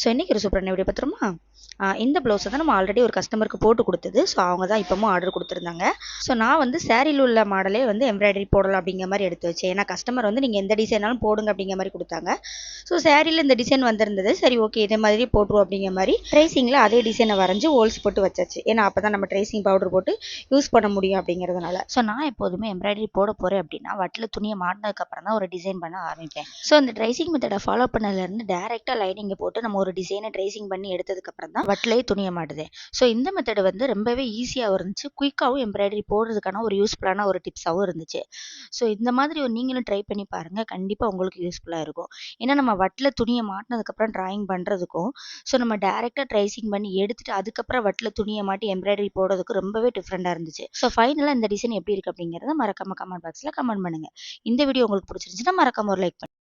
So இன்றைக்கி ஒரு சூப்பரான வீடியோ பார்த்துருமா? இந்த ப்ளவுஸை தான் நம்ம ஆல்ரெடி ஒரு கஸ்டமருக்கு போட்டு கொடுத்தது. ஸோ அவங்க தான் இப்போவும் ஆர்டர் கொடுத்துருந்தாங்க. ஸோ நான் வந்து சேரீல உள்ள மாடலே வந்து எம்ப்ராய்டரி போடலாம் அப்படிங்கிற மாதிரி எடுத்து வச்சேன். ஏன்னா கஸ்டமர் வந்து நீங்கள் எந்த டிசைனாலும் போடுங்க அப்படிங்கிற மாதிரி கொடுத்தாங்க. ஸோ சேரீல இந்த டிசைன் வந்திருந்தது. சரி ஓகே இதே மாதிரி போட்டுருவோம் அப்படிங்கிற மாதிரி. ட்ரேசிங்கில் அதே டிசைனை வரைஞ்சி ஹோல்ஸ் போட்டு வச்சாச்சு. ஏன்னா அப்போ தான் நம்ம ட்ரேசிங் பவுடர் போட்டு யூஸ் பண்ண முடியும் அப்படிங்கிறதுனால. ஸோ நான் எப்போதுமே எம்ப்ராய்டரி போட போகிறேன் அப்படின்னா வட்டில் துணியை மாட்டினதுக்கப்புறம் தான் ஒரு டிசைன் பண்ண ஆரம்பிப்பேன். ஸோ அந்த ட்ரைசிங் மெத்தடை ஃபாலோ பண்ணதுலேருந்து டேரெக்டாக லைனிங்கை போட்டு நம்ம ஒரு டிசைனை ட்ரேசிங் பண்ணி எடுத்ததுக்கப்புறம் தான் வட்டிலே துணிய மாட்டுது ஸோ இந்த மெத்தட் வந்து ரொம்பவே ஈஸியாகவும் இருந்துச்சு. குயிக்காகவும் எம்ப்ராய்டரி போடுறதுக்கான ஒரு யூஸ்ஃபுல்லான ஒரு டிப்ஸாகவும் இருந்துச்சு. ஸோ இந்த மாதிரி ஒரு நீங்களும் ட்ரை பண்ணி பாருங்கள் கண்டிப்பாக உங்களுக்கு யூஸ்ஃபுல்லாக இருக்கும். ஏன்னா நம்ம வட்டில் துணியை மாட்டினதுக்கப்புறம் ட்ராயிங் பண்ணுறதுக்கும் ஸோ நம்ம டேரெக்டாக ட்ரைசிங் பண்ணி எடுத்துட்டு அதுக்கப்புறம் வட்டில் துணியை மாட்டி எம்ப்ராய்டரி போடுறதுக்கு ரொம்பவே டிஃப்ரெண்ட்டாக இருந்துச்சு. ஸோ ஃபைனலாக இந்த டிசைன் எப்படி இருக்குது அப்படிங்கிறத மறக்காம கமெண்ட் பாக்ஸில் கமெண்ட் பண்ணுங்கள் இந்த வீடியோ உங்களுக்கு பிடிச்சிருந்துச்சுன்னா மறக்காம ஒரு லைக் பண்ணுங்க